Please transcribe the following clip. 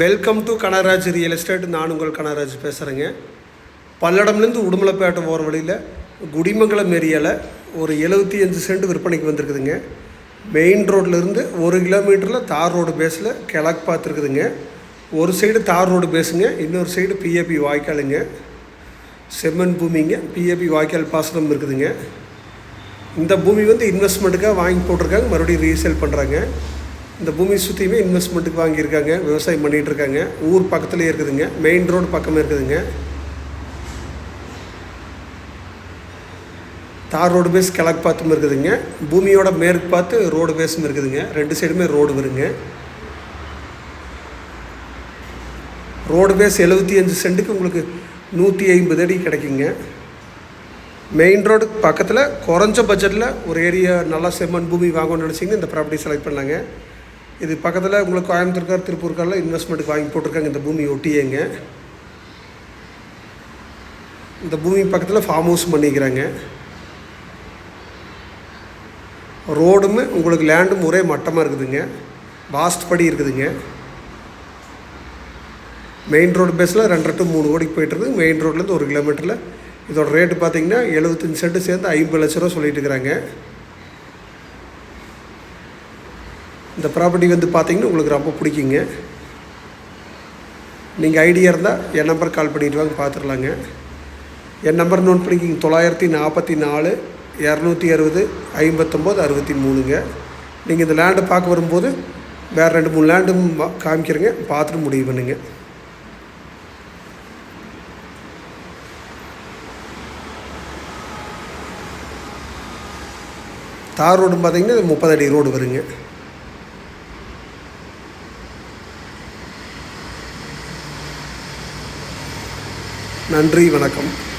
Welcome to Kanaraj real estate நான் உங்கள் கனராஜ் பேசுகிறேங்க பல்லடம்லேருந்து உடுமலைப்பேட்டை போகிற வழியில் குடிமங்கலம் ஏரியாவில் ஒரு எழுபத்தி அஞ்சு சென்ட் விற்பனைக்கு வந்திருக்குதுங்க. மெயின் ரோட்லேருந்து ஒரு கிலோமீட்டரில் தார் ரோடு பேஸில் கிழக்கு பார்த்துருக்குதுங்க. ஒரு சைடு தார் ரோடு பேஸுங்க இன்னொரு சைடு பிஏபி வாய்க்காலுங்க. செம்மண் பூமிங்க பிஏபி வாய்க்கால் பாசனம் இருக்குதுங்க. இந்த பூமி வந்து இன்வெஸ்ட்மெண்ட்டுக்காக வாங்கி போட்டிருக்காங்க. மறுபடியும் ரீசேல் பண்ணுறாங்க இந்த பூமி சுற்றியுமே இன்வெஸ்ட்மெண்ட்டுக்கு வாங்கியிருக்காங்க விவசாயம் பண்ணிகிட்டு இருக்காங்க ஊர் பக்கத்துலேயே இருக்குதுங்க. மெயின் ரோடு பக்கமே இருக்குதுங்க. தார் ரோடு பேஸ் கிழக்கு பார்த்தும் இருக்குதுங்க. பூமியோட மேற்கு பார்த்து ரோடு பேஸும் இருக்குதுங்க. ரெண்டு சைடுமே ரோடு வருங்க. ரோடு பேஸ் எழுபத்தி அஞ்சு சென்ட்டுக்கு உங்களுக்கு நூற்றி ஐம்பது அடி கிடைக்குங்க. மெயின் ரோடு பக்கத்தில் குறைஞ்ச பட்ஜெட்டில் ஒரு ஏரியா நல்லா செம்மண் பூமி வாங்கணும்னு நினச்சிங்கன்னா இந்த ப்ராப்பர்ட்டி செலக்ட் பண்ணலாங்க. இது பக்கத்தில் உங்களுக்கு கோயம்புத்தூர்கார் திருப்பூர்காரில் இன்வெஸ்ட்மெண்ட்டுக்கு வாங்கி போட்டிருக்காங்க. இந்த பூமி ஒட்டியேங்க இந்த பூமி பக்கத்தில் ஃபார்ம் ஹவுஸ் பண்ணிக்கிறாங்க. ரோடுமே உங்களுக்கு லேண்டும் ஒரே மட்டமாக இருக்குதுங்க. வாஸ்ட் படி இருக்குதுங்க. மெயின் ரோடு பேஸில் ரெண்டரை டு மூணு கோடிக்கு போயிட்டுருக்கு மெயின் ரோட்லேருந்து ஒரு கிலோமீட்டரில் இதோட ரேட்டு பார்த்தீங்கன்னா எழுபத்தஞ்சு சென்ட்டு சேர்ந்து ஐம்பது லட்ச ரூபா சொல்லிட்டு இருக்கிறாங்க. இந்த ப்ராப்பர்ட்டி வந்து பார்த்தீங்கன்னா உங்களுக்கு ரொம்ப பிடிக்குங்க. நீங்கள் ஐடியா இருந்தால் என் நம்பர் கால் பண்ணிட்டு வாங்க பார்த்துடலாங்க என் நம்பர் நோட் பண்ணிக்கிங்க தொள்ளாயிரத்தி நாற்பத்தி நாலு இரநூத்தி அறுபது ஐம்பத்தொம்போது அறுபத்தி மூணுங்க. நீங்கள் இந்த லேண்டை பார்க்க வரும்போது வேறு ரெண்டு மூணு லேண்டும் காமிக்கிறேங்க பார்த்துட்டு முடிவு பண்ணுங்க. தார் ரோடு பார்த்தீங்கன்னா முப்பது அடி ரோடு வருங்க. நன்றி வணக்கம்.